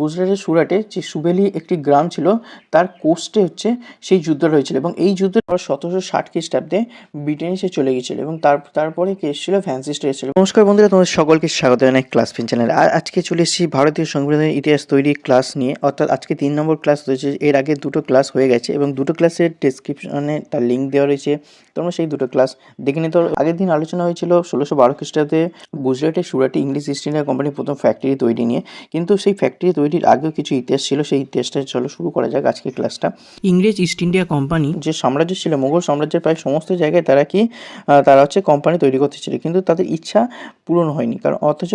গুজরাটের সুরাটে যে সুবেলি একটি গ্রাম ছিল, তার কোস্টে হচ্ছে সেই যুদ্ধটা হয়েছিল এবং এই যুদ্ধের পর সতেরোশো ষাট খ্রিস্টাব্দে ব্রিটেন এসে চলে গিয়েছিল এবং তার, তারপরে কে এসেছিল? ফ্রান্সিসটা এসেছিল। নমস্কার বন্ধুরা, তোমাদের সকলকে স্বাগত জানাই ক্লাস পেন চ্যানেল। আর আজকে চলে এসেছি ভারতীয় সংবিধানের ইতিহাস তৈরি ক্লাস নিয়ে। অর্থাৎ আজকে তিন নম্বর ক্লাস রয়েছে এর আগে দুটো ক্লাস হয়ে গেছে এবং দুটো ক্লাসের ডেসক্রিপশনে তার লিঙ্ক দেওয়া রয়েছে। তোমরা সেই দুটো ক্লাস দেখে নিতে। আগের দিন আলোচনা হয়েছিল ষোলোশো বারো খ্রিস্টাব্দে গুজরাটের সুরাটে ইংলিশ ইস্ট ইন্ডিয়া কোম্পানির প্রথম ফ্যাক্টরি তৈরি নিয়ে। কিন্তু সেই ফ্যাক্টরি তৈরির আগেও কিছু ইতিহাস ছিল সেই ইতিহাসটা চলো শুরু করা যাক আজকের ক্লাসটা ইংরেজ ইস্ট ইন্ডিয়া কোম্পানি যে সাম্রাজ্য ছিল মুঘল সাম্রাজ্যের প্রায় সমস্ত জায়গায় তারা কি তারা হচ্ছে কোম্পানি তৈরি করতে ছিল। কিন্তু তাদের ইচ্ছা পূরণ হয়নি। কারণ অথচ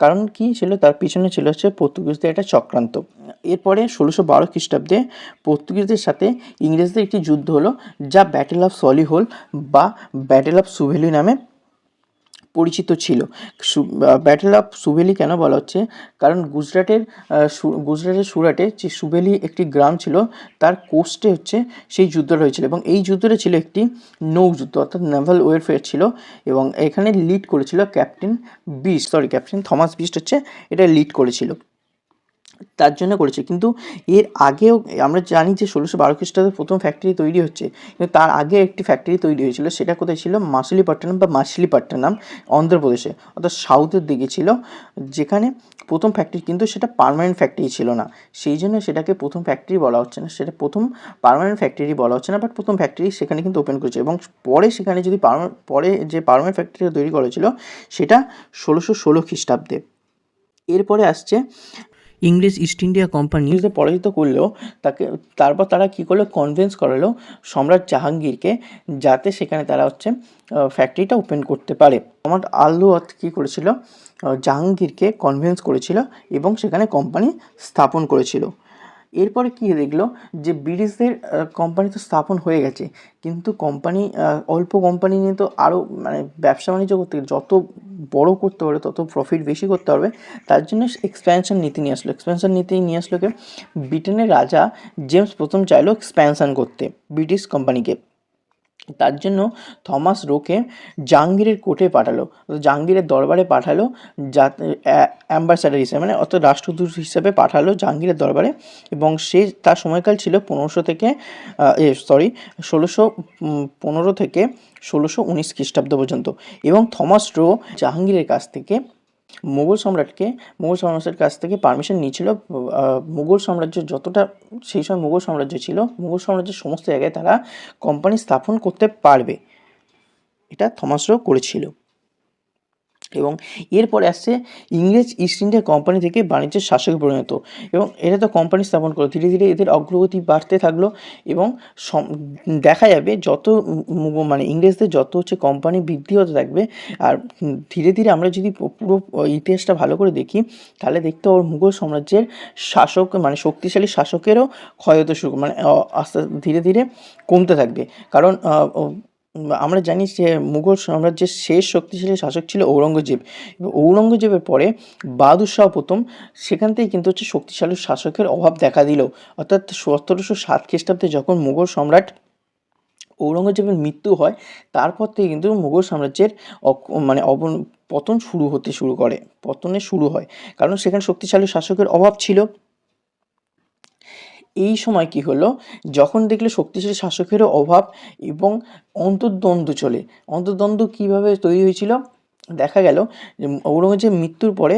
কারণ কি ছিল? তার পিছনে ছিল হচ্ছে পর্তুগিজদের একটা চক্রান্ত। এরপরে ষোলোশো বারো খ্রিস্টাব্দে পর্তুগিজদের সাথে ইংরেজদের একটি যুদ্ধ হলো, যা ব্যাটেল অফ সলিহোল বা ব্যাটেল অফ সুভেলি নামে পরিচিত ছিল। ব্যাটেল অফ সুভেলি কেন বলা হচ্ছে? কারণ গুজরাটের গুজরাটের সুরাটে যে সুবেলি একটি গ্রাম ছিল, তার কোস্টে হচ্ছে সেই যুদ্ধটা হয়েছিল এবং এই যুদ্ধটা ছিল একটি নৌ যুদ্ধ, অর্থাৎ নেভাল ওয়েরফেয়ার ছিল এবং এখানে লিড করেছিল captain beast sorry captain Thomas beast হচ্ছে, এটা লিড করেছিল। তার জন্য করেছে। কিন্তু এর আগেও আমরা জানি যে ষোলোশো বারো খ্রিস্টাব্দে প্রথম ফ্যাক্টরি তৈরি হচ্ছে। কিন্তু তার আগে একটি ফ্যাক্টরি তৈরি হয়েছিল, সেটা কোথায় ছিল? মাসুলিপট্টনম বা মাসলিপট্টনম, অন্ধ্রপ্রদেশে, অর্থাৎ সাউথের দিকে ছিল, যেখানে প্রথম ফ্যাক্টরি কিন্তু সেটা পার্মানেন্ট ফ্যাক্টরি ছিল না। সেই জন্য সেটাকে প্রথম ফ্যাক্টরি বলা হচ্ছে না। সেটা প্রথম পার্মানেন্ট ফ্যাক্টরি বলা হচ্ছে না বাট প্রথম ফ্যাক্টরি সেখানে কিন্তু ওপেন করেছে। এবং পরে সেখানে যদি পরে যে পার্মানেন্ট ফ্যাক্টরিটা তৈরি করেছিল সেটা ষোলোশো ষোলো খ্রিস্টাব্দে। এরপরে আসছে ইংরেজ ইস্ট ইন্ডিয়া কোম্পানি পরাজিত করলেও তাকে, তারপর তারা কী করল? কনভিন্স করালো সম্রাট জাহাঙ্গীরকে যাতে সেখানে তারা হচ্ছে ফ্যাক্টরিটা ওপেন করতে পারে। সম্রাট আল্লুয়াত কী করেছিল? জাহাঙ্গীরকে কনভিন্স করেছিল এবং সেখানে কোম্পানি স্থাপন করেছিল। এরপরে কী দেখল? যে ব্রিটিশদের কোম্পানি তো স্থাপন হয়ে গেছে, কিন্তু কোম্পানি অল্প কোম্পানি নিয়ে তো আরও মানে ব্যবসা বাণিজ্য করতে যত বড় করতে পারবে, তত প্রফিট বেশি করতে পারবে, তার জন্য এক্সপ্যানশন নীতি নিয়ে আসলো। এক্সপ্যানশন নীতি নিয়ে আসলো কে? ব্রিটেনের রাজা জেমস প্রথম চাইলো এক্সপ্যানশন করতে ব্রিটিশ কোম্পানিকে তার জন্য থমাস রোকে জাহাঙ্গীরের কোর্টে পাঠালো জাহাঙ্গীরের দরবারে পাঠালো, যাতে অ্যাম্বাসাডার হিসেবে মানে অর্থাৎ রাষ্ট্রদূত হিসেবে পাঠালো জাহাঙ্গীরের দরবারে, এবং সে, তার সময়কাল ছিল পনেরোশো থেকে সরি ষোলোশো পনেরো থেকে ষোলোশো উনিশ খ্রিস্টাব্দ পর্যন্ত, এবং থমাস রো জাহাঙ্গীরের কাছ থেকে মুঘল সম্রাটকে, মুঘল সম্রাটের কাছ থেকে পারমিশন নিয়েছিল মুঘল সাম্রাজ্য যতটা, সেই সময় মুঘল সাম্রাজ্য ছিল, মুঘল সাম্রাজ্যের সমস্ত জায়গায় তারা কোম্পানি স্থাপন করতে পারবে। এটা থমাস করেছিল। এবং এরপরে আসছে ইংরেজ ইস্ট ইন্ডিয়া কোম্পানি থেকে বাণিজ্যের শাসকে পরিণত এবং এটা তো কোম্পানি স্থাপন করল ধীরে ধীরে এদের অগ্রগতি বাড়তে থাকল এবং দেখা যাবে যত মানে ইংরেজদের যত হচ্ছে কোম্পানি বৃদ্ধি হতে থাকবে আর ধীরে ধীরে আমরা যদি পুরো ইতিহাসটা ভালো করে দেখি, তাহলে দেখতে পাবো মুঘল সাম্রাজ্যের শাসক মানে শক্তিশালী শাসকেরও ক্ষয় হতে শুরু মানে আস্তে ধীরে ধীরে কমতে থাকবে। কারণ আমরা জানি যে মুঘল সাম্রাজ্যের শেষ শক্তিশালী শাসক ছিল ঔরঙ্গজেব। ঔরঙ্গজেবের পরে বাহাদুর শাহ প্রথম সেখান থেকে কিন্তু হচ্ছে শক্তিশালী শাসকের অভাব দেখা দিল। অর্থাৎ সতেরোশো সাত খ্রিস্টাব্দে যখন মুঘল সম্রাট ঔরঙ্গজেবের মৃত্যু হয়, তারপর থেকে কিন্তু মুঘল সাম্রাজ্যের মানে অবন পতন শুরু হতে শুরু করে, পতনে শুরু হয়। কারণ সেখানে শক্তিশালী শাসকের অভাব ছিল। এই সময় কি হলো? যখন দেখল শক্তিশালী শাসকেরও অভাব এবং অন্তর্দ্বন্দ্ব চলে। অন্তর্দ্বন্দ্ব কীভাবে তৈরি হয়েছিল? দেখা গেল যে ঔরঙ্গজেব মৃত্যুর পরে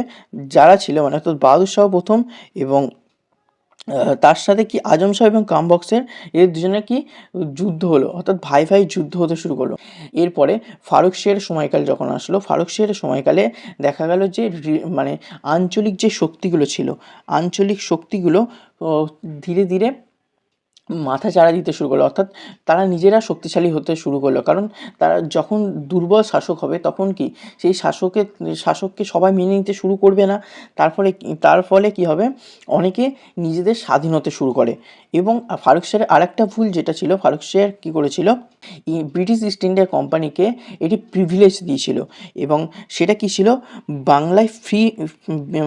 যারা ছিল মানে অর্থাৎ বাহাদুর শাহ প্রথম এবং তার সাথে কি আজম সাহেব এবং কামবক্সের এর দুজনে কি যুদ্ধ হলো? অর্থাৎ ভাই ভাই যুদ্ধ হতে শুরু করল। এরপরে ফারুক শের সময়কাল যখন আসলো, ফারুক শের সময়কালে দেখা গেল যে মানে আঞ্চলিক যে শক্তিগুলো ছিল, আঞ্চলিক শক্তিগুলো ধীরে ধীরে মাথা চাড়া দিতে শুরু করল। অর্থাৎ তারা নিজেরা শক্তিশালী হতে শুরু করল। কারণ তারা যখন দুর্বল শাসক হবে, তখন কি সেই শাসকের, শাসককে সবাই মেনে নিতে শুরু করবে না। তার ফলে তার ফলে কি হবে? অনেকে নিজেদের স্বাধীন হতে শুরু করে। এবং ফারুক শাহের আরেকটা ভুল যেটা ছিল, ফারুক শাহ কী করেছিল? ব্রিটিশ ইস্ট ইন্ডিয়া কোম্পানিকে এটি প্রিভিলেজ দিয়েছিল। এবং সেটা কি ছিল? বাংলায় ফ্রি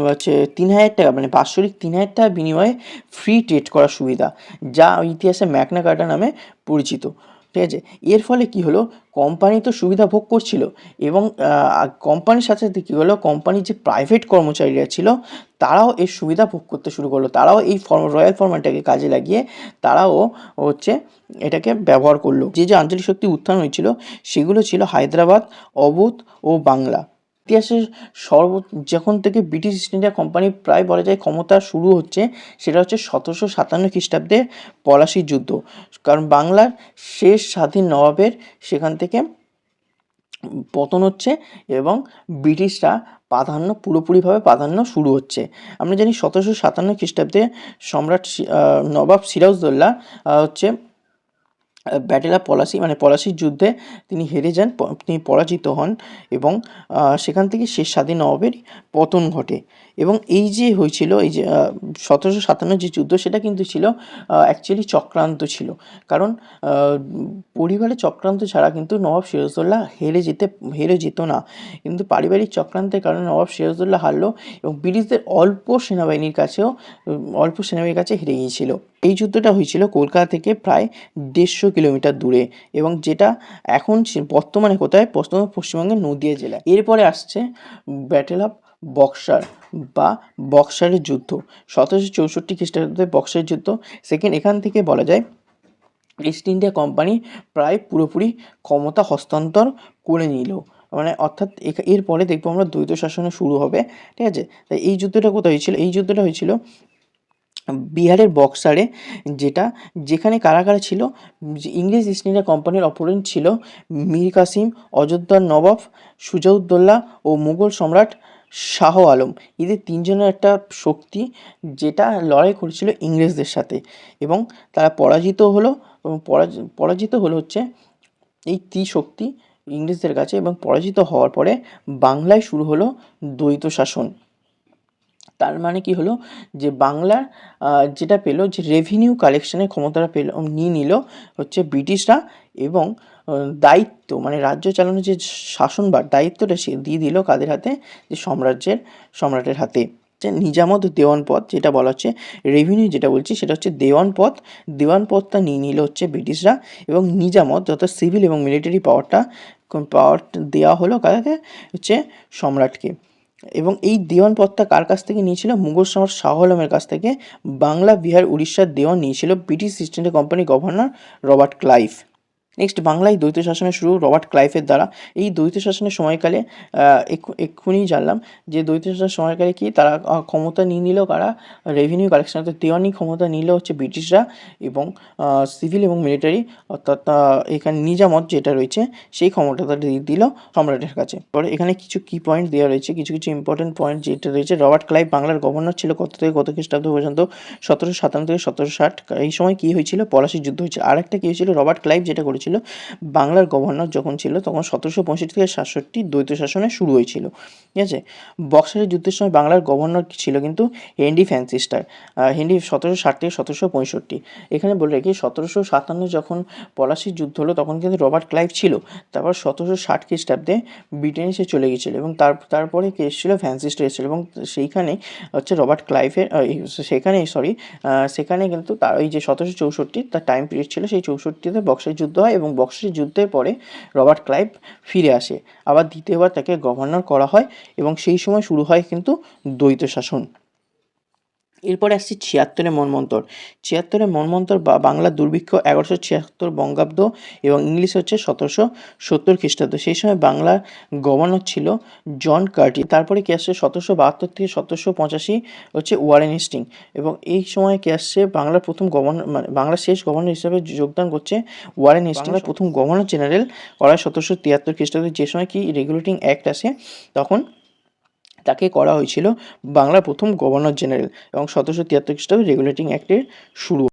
হচ্ছে তিন হাজার টাকা মানে বাৎসরিক তিন হাজার টাকা বিনিময়ে ফ্রি ট্রেড করার সুবিধা। যা ইতিহাসে ম্যাকনা কার্টা নামে পরিচিত, ঠিক আছে? এর ফলে কি হলো? কোম্পানি তো সুবিধা ভোগ করছিল এবং কোম্পানির সাথে সাথে কী হলো? কোম্পানির যে প্রাইভেট কর্মচারীরা ছিল, তারাও এর সুবিধা ভোগ করতে শুরু করল। তারাও এই ফর্ম রয়্যাল ফরম্যাটটাকে কাজে লাগিয়ে তারাও হচ্ছে এটাকে ব্যবহার করল। যে যে আঞ্চলিক শক্তি উত্থান হয়েছিল, সেগুলো ছিল হায়দ্রাবাদ, অবধ ও বাংলা। ইতিহাসের সর্ব যখন থেকে ব্রিটিশ ইস্ট ইন্ডিয়া কোম্পানি প্রায় বলা যায় ক্ষমতা শুরু হচ্ছে, সেটা হচ্ছে সতেরোশো সাতান্ন খ্রিস্টাব্দে পলাশির যুদ্ধ। কারণ বাংলার শেষ স্বাধীন নবাবের সেখান থেকে পতন হচ্ছে এবং ব্রিটিশরা প্রাধান্য, পুরোপুরিভাবে প্রাধান্য শুরু হচ্ছে। আমরা জানি সতেরোশো সাতান্ন খ্রিস্টাব্দে সম্রাট নবাব সিরাজদৌল্লা হচ্ছে ব্যাটেল অফ পলাশি মানে পলাশির যুদ্ধে তিনি হেরে যান তিনি পরাজিত হন এবং সেখান থেকে শেষ স্বাধীন নবাবের পতন ঘটে। এবং এই যে হয়েছিল, এই যে সতেরোশো সাতান্ন যে যুদ্ধ, সেটা কিন্তু ছিল অ্যাকচুয়ালি চক্রান্ত ছিল। কারণ পরিবারের চক্রান্ত ছাড়া কিন্তু নবাব সিরাজদৌল্লা হেরে যেতে, হেরে যেত না। কিন্তু পারিবারিক চক্রান্তের কারণে নবাব সিরাজদৌল্লা হারলো এবং ব্রিটিশদের অল্প সেনাবাহিনীর কাছেও অল্প সেনাবাহিনীর কাছে হেরে গিয়েছিল। এই যুদ্ধটা হয়েছিল কলকাতা থেকে প্রায় দেড়শো কিলোমিটার দূরে এবং যেটা এখন বর্তমানে কোথায়? পশ্চিমবঙ্গের নদিয়া জেলায়। এরপরে আসছে ব্যাটেল অফ বক্সার বা বক্সারের যুদ্ধ। সতেরোশো চৌষট্টি খ্রিস্টাব্দে বক্সারের যুদ্ধ। সেকেন্ড এখান থেকে বলা যায় ইস্ট ইন্ডিয়া কোম্পানি প্রায় পুরোপুরি ক্ষমতা হস্তান্তর করে নিল। মানে অর্থাৎ এরপরে দেখব আমরা দ্বৈত শাসন শুরু হবে। ঠিক আছে? তাই এই যুদ্ধটা কোথায় হয়েছিল? এই যুদ্ধটা হয়েছিল বিহারের বক্সারে যেটা যেখানে কারা কারা ছিল ইংরেজ ইস্ট ইন্ডিয়া কোম্পানির অপোনেন্ট ছিল মীর কাসিম অযোধ্যার নবাব সুজাউদ্দৌল্লা ও মুঘল সম্রাট শাহ আলম। এদের তিনজনের একটা শক্তি যেটা লড়াই করেছিল ইংরেজদের সাথে এবং তারা পরাজিত হলো, এবং পরাজি- পরাজিত হলো হচ্ছে এই ত্রিশক্তি ইংরেজদের কাছে এবং পরাজিত হওয়ার পরে বাংলায় শুরু হলো দ্বৈত শাসন। তার মানে কি হলো? যে বাংলার যেটা পেল, যে রেভিনিউ কালেকশনের ক্ষমতাটা পেল, নিয়ে নিল হচ্ছে ব্রিটিশরা এবং দায়িত্ব মানে রাজ্য চালানোর যে শাসনবার দায়িত্বটা সে দিয়ে দিল কাদের হাতে? যে সাম্রাজ্যের, সম্রাটের হাতে। নিজামত দেওয়ান পথ, যেটা বলা হচ্ছে রেভিনিউ যেটা বলছি, সেটা হচ্ছে দেওয়ান পথ। দেওয়ান পথটা নিয়ে নিল হচ্ছে ব্রিটিশরা এবং নিজামত যত সিভিল এবং মিলিটারি পাওয়ারটা পাওয়ার দেওয়া হলো কাকে? হচ্ছে সম্রাটকে। এবং এই দেওয়ান পদটা কার কাছ থেকে নিয়েছিল? মুঘল সম্রাট শাহ আলমের কাছ থেকে। বাংলা, বিহার, উড়িষ্যার দেওয়ান নিয়েছিল। ব্রিটিশ ইস্ট ইন্ডিয়া কোম্পানির গভর্নর রবার্ট ক্লাইভ নেক্সট বাংলায় দ্বৈত শাসনের শুরু রবার্ট ক্লাইভের দ্বারা। এই দ্বৈত শাসনের সময়কালে এক্ষুনি জানলাম যে দ্বৈত শাসনের সময়কালে কি তারা ক্ষমতা নিয়ে নিল কারা? রেভিনিউ কালেকশন অর্থাৎ দেওয়ানি ক্ষমতা নিল হচ্ছে ব্রিটিশরা এবং সিভিল এবং মিলিটারি অর্থাৎ এখানে নিজামত যেটা রয়েছে সেই ক্ষমতাটা দিল সম্রাটের কাছে। পরে এখানে কিছু কি পয়েন্ট দেওয়া রয়েছে, কিছু কিছু ইম্পর্টেন্ট পয়েন্ট যেটা রয়েছে। রবার্ট ক্লাইভ বাংলার গভর্নর ছিল কত থেকে কত খ্রিস্টাব্দ পর্যন্ত? সতেরোশো সাতান্ন থেকে সতেরোশো ষাট। এই সময় কী হয়েছিল? পলাশির যুদ্ধ হয়েছিল। আর একটা কি হয়েছিল? রবার্ট ক্লাইভ যেটা করেছিল বাংলার গভর্নর যখন ছিল তখন সতেরোশো পঁয়ষট্টি থেকে সাতষট্টি দ্বৈত শাসনে শুরু হয়েছিল। ঠিক আছে? বক্সারের যুদ্ধের সময় বাংলার গভর্নর ছিল কিন্তু? হেনরি ফ্যান্সিস্টার হেনরি সতেরোশো ষাট থেকে সতেরোশো পঁয়ষট্টি। এখানে বলে রাখি, সতেরোশো সাতান্ন যখন পলাশির যুদ্ধ হলো তখন কিন্তু রবার্ট ক্লাইভ ছিল। তারপর সতেরোশো ষাট খ্রিস্টাব্দে ব্রিটেন এসে চলে গিয়েছিল এবং তার, তারপরে কে এসেছিল? ফ্যান্সিস্টার এসেছিল এবং সেইখানে হচ্ছে রবার্ট ক্লাইভের সেখানে সরি সেখানে কিন্তু তার ওই যে সতেরোশো চৌষট্টি, তার টাইম পিরিয়ড ছিল সেই চৌষট্টিতে বক্সারের যুদ্ধ হয়। এবং বক্সের যুদ্ধের পরে রবার্ট ক্লাইভ ফিরে আসে। আবার দ্বিতীয়বার তাকে গভর্নর করা হয় এবং সেই সময় শুরু হয় কিন্তু দ্বৈত শাসন। এরপরে আসছি ছিয়াত্তরের মনমন্তর ছিয়াত্তরের মনমন্তর বা বাংলা দুর্ভিক্ষ এগারোশো ছিয়াত্তর বঙ্গাব্দ এবং ইংলিশ হচ্ছে সতেরোশো সত্তর খ্রিস্টাব্দ। সেই সময় বাংলার গভর্নর ছিল জন কার্টি। তারপরে কে আসছে? সতেরোশো বাহাত্তর থেকে সতেরোশো পঁচাশি হচ্ছে ওয়ারেন হেস্টিং এবং এই সময় কে আসছে? বাংলার প্রথম গভর্নর মানে বাংলার শেষ গভর্নর হিসেবে যোগদান করছে ওয়ারেন হেস্টিং। প্রথম গভর্নর জেনারেল করা সতেরোশো তিয়াত্তর খ্রিস্টাব্দে যে সময় কি রেগুলেটিং অ্যাক্ট আসে তখন তাকে করা হয়েছিল বাংলার প্রথম গভর্নর জেনারেল এবং সতেরোশো তিয়াত্তর খ্রিস্টাব্দে রেগুলেটিং অ্যাক্টের শুরু।